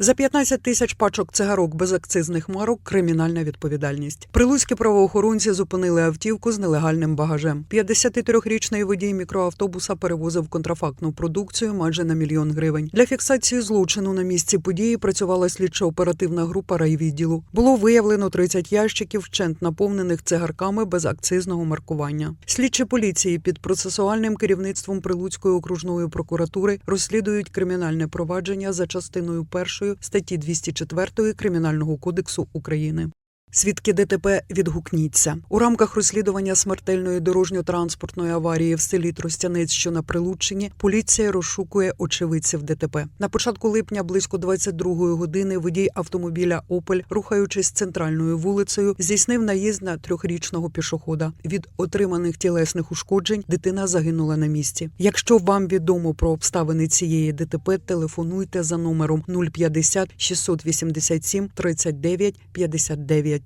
За 15 тисяч пачок цигарок без акцизних марок кримінальна відповідальність. Прилуцькі правоохоронці зупинили автівку з нелегальним багажем. 53-річний водій мікроавтобуса перевозив контрафактну продукцію майже на мільйон гривень. Для фіксації злочину на місці події працювала слідчо-оперативна група райвідділу. Було виявлено 30 ящиків, вчент наповнених цигарками без акцизного маркування. Слідчі поліції під процесуальним керівництвом Прилуцької окружної прокуратури розслідують кримінальне провадження за частиною першої статті 204 Кримінального кодексу України. Свідки ДТП відгукніться у рамках розслідування смертельної дорожньо-транспортної аварії в селі Тростянець, що на Прилуччині, поліція розшукує очевидців ДТП. На початку липня близько 22-ї години водій автомобіля Опель, рухаючись центральною вулицею, здійснив наїзд на трьохрічного пішохода. Від отриманих тілесних ушкоджень дитина загинула на місці. Якщо вам відомо про обставини цієї ДТП, телефонуйте за номером 050 687 39 59.